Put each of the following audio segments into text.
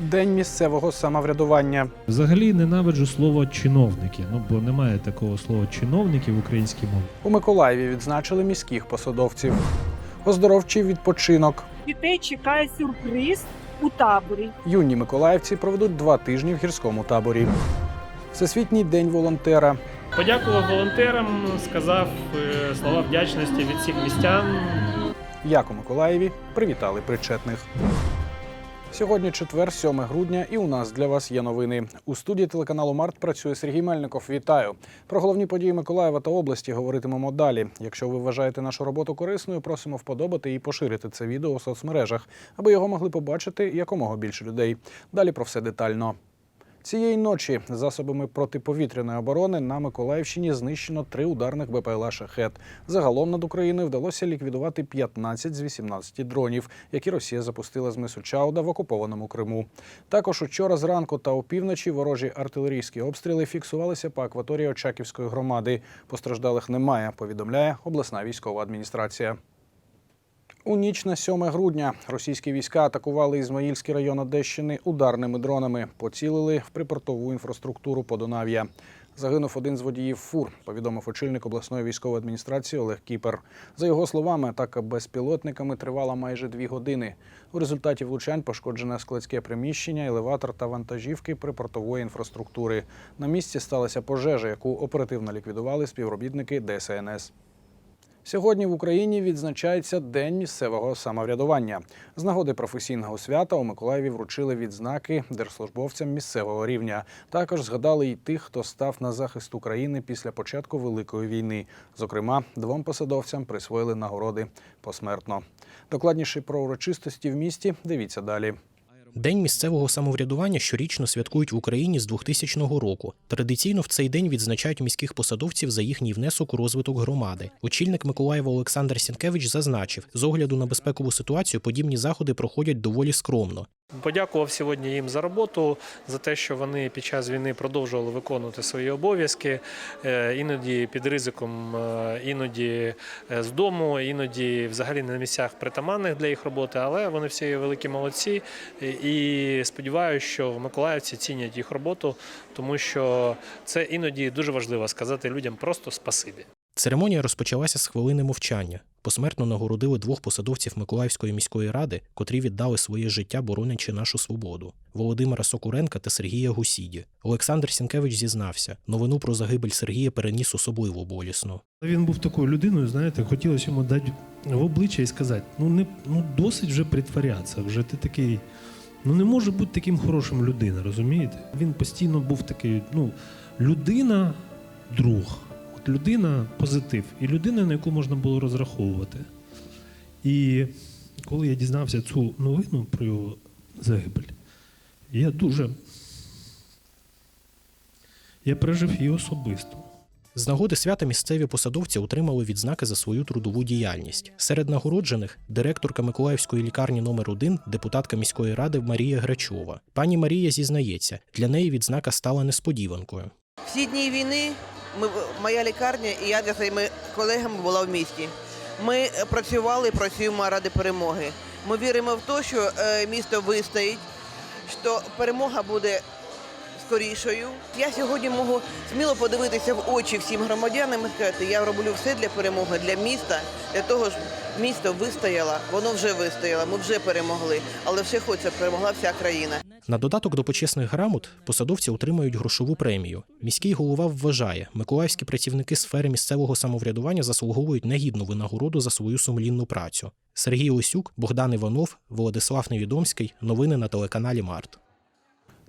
День місцевого самоврядування. Взагалі ненавиджу слово чиновники. Ну бо немає такого слова чиновники в українській мові. У Миколаєві відзначили міських посадовців. Оздоровчий відпочинок. Дітей чекає сюрприз у таборі. Юні миколаївці проведуть два тижні в гірському таборі. Всесвітній день волонтера. Подякував волонтерам, сказав е, слова вдячності від всіх містян. Як у Миколаєві привітали причетних. Сьогодні четвер, 7 грудня, і у нас для вас є новини. У студії телеканалу Март працює Сергій Мельников. Вітаю. Про головні події Миколаєва та області говоритимемо далі. Якщо ви вважаєте нашу роботу корисною, просимо вподобати і поширити це відео у соцмережах, аби його могли побачити якомога більше людей. Далі про все детально. Цієї ночі засобами протиповітряної оборони на Миколаївщині знищено три ударних БПЛА «Шахет». Загалом над Україною вдалося ліквідувати 15 з 18 дронів, які Росія запустила з мису Чауда в окупованому Криму. Також учора зранку та опівночі ворожі артилерійські обстріли фіксувалися по акваторії Очаківської громади. Постраждалих немає, повідомляє обласна військова адміністрація. У ніч на 7 грудня російські війська атакували Ізмаїльський район Одещини ударними дронами, поцілили в припортову інфраструктуру Подонав'я. Загинув один з водіїв фур, повідомив очільник обласної військової адміністрації Олег Кіпер. За його словами, атака безпілотниками тривала майже дві години. У результаті влучань пошкоджене складське приміщення, елеватор та вантажівки припортової інфраструктури. На місці сталася пожежа, яку оперативно ліквідували співробітники ДСНС. Сьогодні в Україні відзначається День місцевого самоврядування. З нагоди професійного свята у Миколаєві вручили відзнаки держслужбовцям місцевого рівня. Також згадали й тих, хто став на захист України після початку Великої війни. Зокрема, двом посадовцям присвоїли нагороди посмертно. Докладніше про урочистості в місті дивіться далі. День місцевого самоврядування щорічно святкують в Україні з 2000 року. Традиційно в цей день відзначають міських посадовців за їхній внесок у розвиток громади. Очільник Миколаєва Олександр Сінкевич зазначив, з огляду на безпекову ситуацію подібні заходи проходять доволі скромно. Подякував сьогодні їм за роботу, за те, що вони під час війни продовжували виконувати свої обов'язки, е, іноді під ризиком, е, іноді е, з дому, іноді взагалі на місцях притаманних для їх роботи. Але вони всі великі молодці. І сподіваюся, що миколаївці цінять їх роботу, тому що це іноді дуже важливо сказати людям просто спасибі. Церемонія розпочалася з хвилини мовчання. Посмертно нагородили двох посадовців Миколаївської міської ради, котрі віддали своє життя, боронячи нашу свободу Володимира Сокуренка та Сергія Гусіді. Олександр Сінкевич зізнався, новину про загибель Сергія переніс особливо болісно. Він був такою людиною, знаєте, хотілося йому дати в обличчя і сказати: ну не ну досить вже притворятися, вже ти такий. Ну не може бути таким хорошим людина, розумієте? Він постійно був такий, ну, людина, друг, от людина позитив, і людина, на яку можна було розраховувати. І коли я дізнався цю новину про його загибель, я дуже. Я пережив її особисто. З нагоди свята місцеві посадовці отримали відзнаки за свою трудову діяльність. Серед нагороджених директорка Миколаївської лікарні номер 1 депутатка міської ради Марія Грачова. Пані Марія зізнається, для неї відзнака стала несподіванкою. Всі дні війни ми, моя лікарня і я зі своїми колегами була в місті. Ми е, працювали і працюємо ради перемоги. Ми віримо в те, що е, місто вистоїть, що перемога буде скорішою. Я сьогодні можу сміло подивитися в очі всім громадянам і сказати, я роблю все для перемоги, для міста, для того, щоб місто вистояло, воно вже вистояло, ми вже перемогли, але ще хочеться перемогла вся країна. На додаток до почесних грамот посадовці отримають грошову премію. Міський голова вважає, миколаївські працівники сфери місцевого самоврядування заслуговують негідну винагороду за свою сумлінну працю. Сергій Осюк, Богдан Іванов, Володислав Невідомський. Новини на телеканалі Март.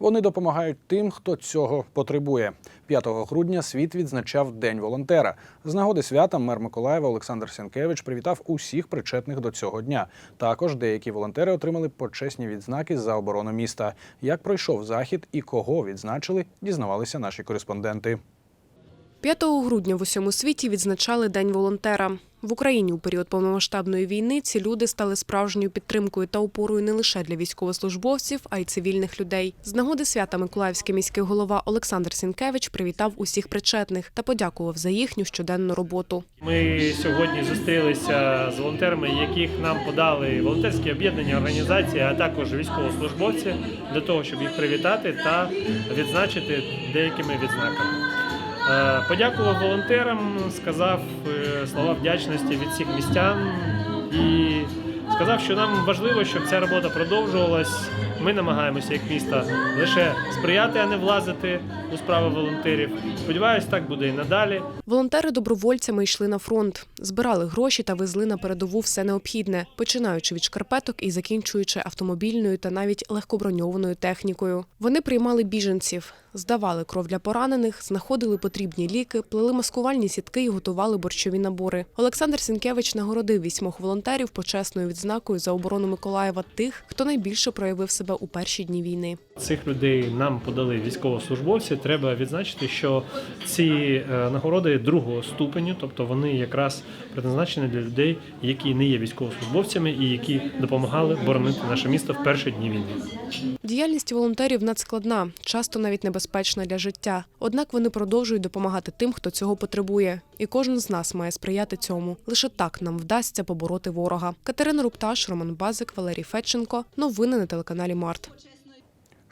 Вони допомагають тим, хто цього потребує. 5 грудня світ відзначав День волонтера. З нагоди свята мер Миколаєва Олександр Сенкевич привітав усіх причетних до цього дня. Також деякі волонтери отримали почесні відзнаки за оборону міста. Як пройшов захід і кого відзначили, дізнавалися наші кореспонденти. 5 грудня в усьому світі відзначали День волонтера. В Україні у період повномасштабної війни ці люди стали справжньою підтримкою та опорою не лише для військовослужбовців, а й цивільних людей. З нагоди свята Миколаївський міський голова Олександр Сінкевич привітав усіх причетних та подякував за їхню щоденну роботу. Ми сьогодні зустрілися з волонтерами, яких нам подали волонтерські об'єднання, організації, а також військовослужбовці для того, щоб їх привітати та відзначити деякими відзнаками. Е, Подякував волонтерам, сказав е, слова вдячності від всіх містян і сказав, що нам важливо, щоб ця робота продовжувалась. Ми намагаємося як місто лише сприяти, а не влазити у справи волонтерів. Сподіваюсь, так буде і надалі. Волонтери добровольцями йшли на фронт, збирали гроші та везли на передову все необхідне, починаючи від шкарпеток і закінчуючи автомобільною та навіть легкоброньованою технікою. Вони приймали біженців, здавали кров для поранених, знаходили потрібні ліки, плели маскувальні сітки і готували борщові набори. Олександр Сінкевич нагородив вісьмох волонтерів почесною відзнакою за оборону Миколаєва тих, хто найбільше проявив себе у перші дні війни. Цих людей нам подали військовослужбовці. Треба відзначити, що ці е, нагороди другого ступеню, тобто вони якраз предназначені для людей, які не є військовослужбовцями і які допомагали боронити наше місто в перші дні війни. Діяльність волонтерів надскладна, часто навіть небезпечна для життя. Однак вони продовжують допомагати тим, хто цього потребує, і кожен з нас має сприяти цьому. Лише так нам вдасться побороти ворога. Катерина Рупташ, Роман Базик, Валерій Федченко. Новини на телеканалі Март.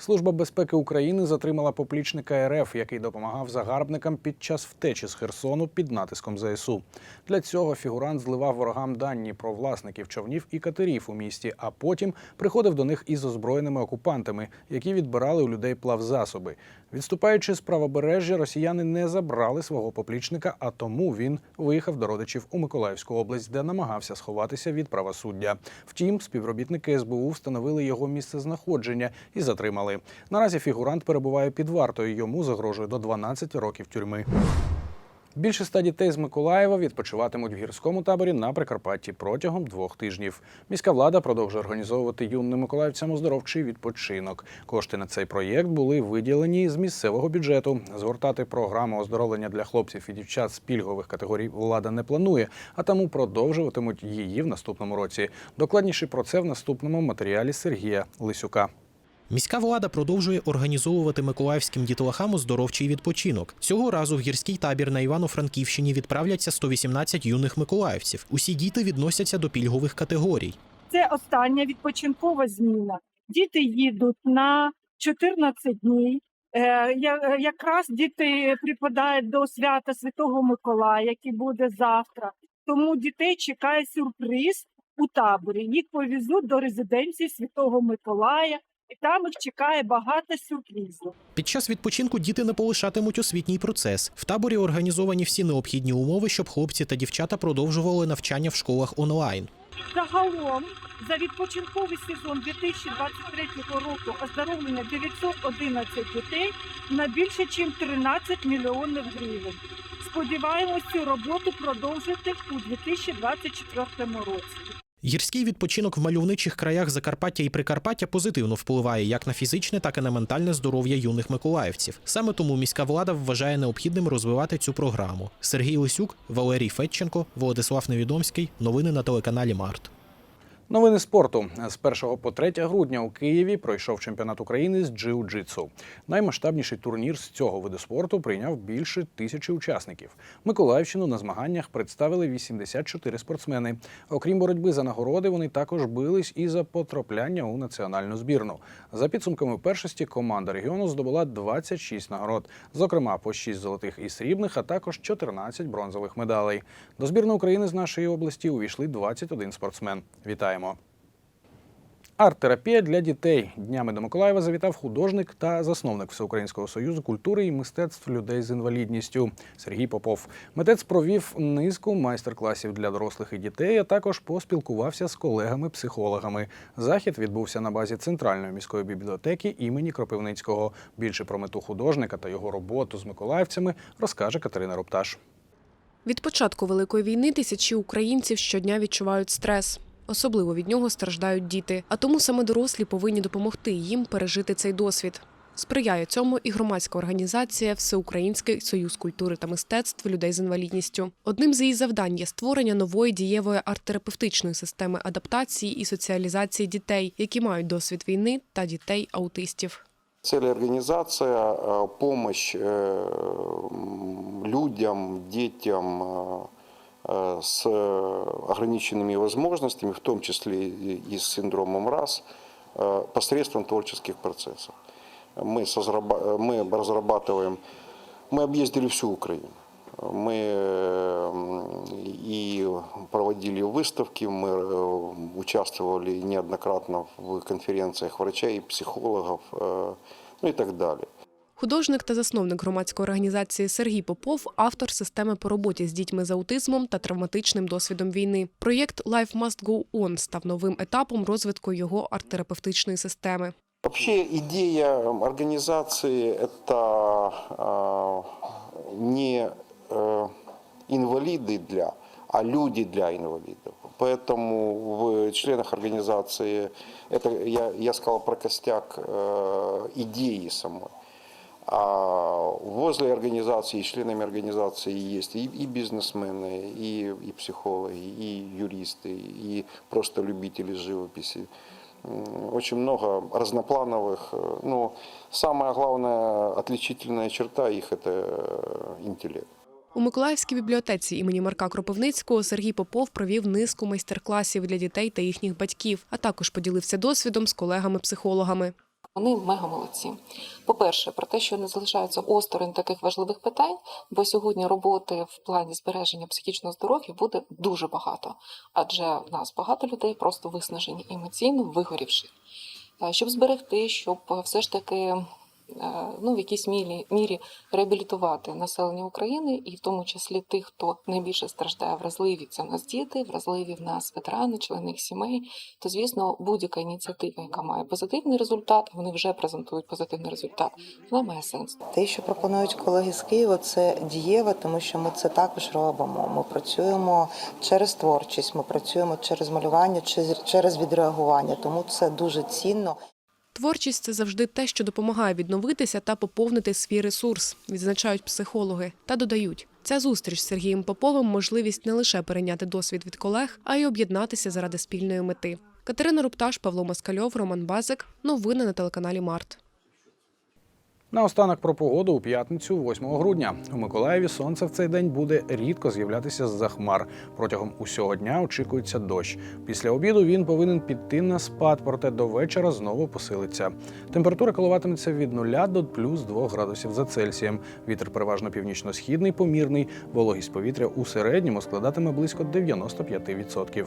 Служба безпеки України затримала поплічника РФ, який допомагав загарбникам під час втечі з Херсону під натиском ЗСУ. Для цього фігурант зливав ворогам дані про власників човнів і катерів у місті, а потім приходив до них із озброєними окупантами, які відбирали у людей плавзасоби. Відступаючи з правобережжя, росіяни не забрали свого поплічника, а тому він виїхав до родичів у Миколаївську область, де намагався сховатися від правосуддя. Втім, співробітники СБУ встановили його місце знаходження і затримали. Наразі фігурант перебуває під вартою. Йому загрожує до 12 років тюрми. Більше ста дітей з Миколаєва відпочиватимуть в гірському таборі на Прикарпатті протягом двох тижнів. Міська влада продовжує організовувати юним миколаївцям оздоровчий відпочинок. Кошти на цей проєкт були виділені з місцевого бюджету. Згортати програму оздоровлення для хлопців і дівчат з пільгових категорій влада не планує, а тому продовжуватимуть її в наступному році. Докладніше про це в наступному матеріалі Сергія Лисюка. Міська влада продовжує організовувати миколаївським дітлахам оздоровчий відпочинок. Цього разу в гірський табір на Івано-Франківщині відправляться 118 юних миколаївців. Усі діти відносяться до пільгових категорій. Це остання відпочинкова зміна. Діти їдуть на 14 днів. Е, якраз діти припадають до свята Святого Миколая, який буде завтра. Тому дітей чекає сюрприз у таборі. Їх повезуть до резиденції Святого Миколая, і там їх чекає багато сюрпризів. Під час відпочинку діти не полишатимуть освітній процес. В таборі організовані всі необхідні умови, щоб хлопці та дівчата продовжували навчання в школах онлайн. Загалом за відпочинковий сезон 2023 року оздоровлено 911 дітей на більше, ніж 13 мільйонів гривень. Сподіваємось цю роботу продовжити у 2024 році. Гірський відпочинок в мальовничих краях Закарпаття і Прикарпаття позитивно впливає як на фізичне, так і на ментальне здоров'я юних миколаївців. Саме тому міська влада вважає необхідним розвивати цю програму. Сергій Лисюк, Валерій Федченко, Владислав Невідомський. Новини на телеканалі Март. Новини спорту з 1 по 3 грудня у Києві пройшов чемпіонат України з джиу-джитсу. Наймасштабніший турнір з цього виду спорту прийняв більше тисячі учасників. Миколаївщину на змаганнях представили 84 спортсмени. Окрім боротьби за нагороди, вони також бились і за потрапляння у національну збірну. За підсумками першості команда регіону здобула 26 нагород, зокрема по 6 золотих і срібних, а також 14 бронзових медалей. До збірної України з нашої області увійшли 21 спортсмен. Вітаємо! Арт-терапія для дітей. Днями до Миколаєва завітав художник та засновник Всеукраїнського союзу культури і мистецтв людей з інвалідністю Сергій Попов. Митець провів низку майстер-класів для дорослих і дітей, а також поспілкувався з колегами-психологами. Захід відбувся на базі центральної міської бібліотеки імені Кропивницького. Більше про мету художника та його роботу з миколаївцями розкаже Катерина Рупташ. Від початку великої війни тисячі українців щодня відчувають стрес. Особливо від нього страждають діти, а тому саме дорослі повинні допомогти їм пережити цей досвід. Сприяє цьому і громадська організація Всеукраїнський союз культури та мистецтв людей з інвалідністю. Одним з її завдань є створення нової дієвої арт-терапевтичної системи адаптації і соціалізації дітей, які мають досвід війни та дітей аутистів. Цель организация э, – помощь э, м, людям, детям э, э, с ограниченными возможностями, в том числе и и с синдромом РАС, э, посредством творческих процессов. Мы, созраба- э, мы разрабатываем, мы объездили всю Украину. Мы э, м, и проводили выставки, мы э, участвовали неоднократно в конференциях врачей, психологов, э, ну и так далее. Художник та засновник громадської організації Сергій Попов автор системи по роботі з дітьми з аутизмом та травматичним досвідом війни. Проєкт Life Must Go On став новим етапом розвитку його арт-терапевтичної системи. Вообще идея организации – это э, не э, инвалиды для, а люди для инвалидов. Поэтому в членах организации, это я, я сказал про костяк э, идеи самой. А возле организации, членами организации есть и, и бизнесмены, и, и психологи, и юристы, и просто любители живописи. М, Очень много разноплановых. э, Ну, самая главная отличительная черта их – это э, интеллект. У Миколаївській бібліотеці імені Марка Кропивницького Сергій Попов провів низку майстер-класів для дітей та їхніх батьків, а також поділився досвідом з колегами-психологами. Вони мега молодці. По-перше, про те, що не залишаються осторонь таких важливих питань, бо сьогодні роботи в плані збереження психічного здоров'я буде дуже багато, адже в нас багато людей просто виснажені емоційно, вигорівши. Е, Щоб зберегти, щоб е, все ж таки ну, в якійсь мірі, мірі реабілітувати населення України, і в тому числі тих, хто найбільше страждає вразливі, це в нас діти, вразливі в нас ветерани, члени їх сімей, то звісно, будь-яка ініціатива, яка має позитивний результат, вони вже презентують позитивний результат, вона має сенс. Те, що пропонують колеги з Києва, це дієве, тому що ми це також робимо. Ми працюємо через творчість, ми працюємо через малювання, через відреагування. Тому це дуже цінно. Творчість це завжди те, що допомагає відновитися та поповнити свій ресурс, відзначають психологи. Та додають, ця зустріч з Сергієм Поповим можливість не лише перейняти досвід від колег, а й об'єднатися заради спільної мети. Катерина Рупташ, Павло Москальов, Роман Базик. Новини на телеканалі Март. Наостанок про погоду у п'ятницю, 8 грудня. У Миколаєві сонце в цей день буде рідко з'являтися з-за хмар. Протягом усього дня очікується дощ. Після обіду він повинен піти на спад, проте до вечора знову посилиться. Температура коливатиметься від 0 до плюс 2 градусів за Цельсієм. Вітер переважно північно-східний, помірний. Вологість повітря у середньому складатиме близько 95%.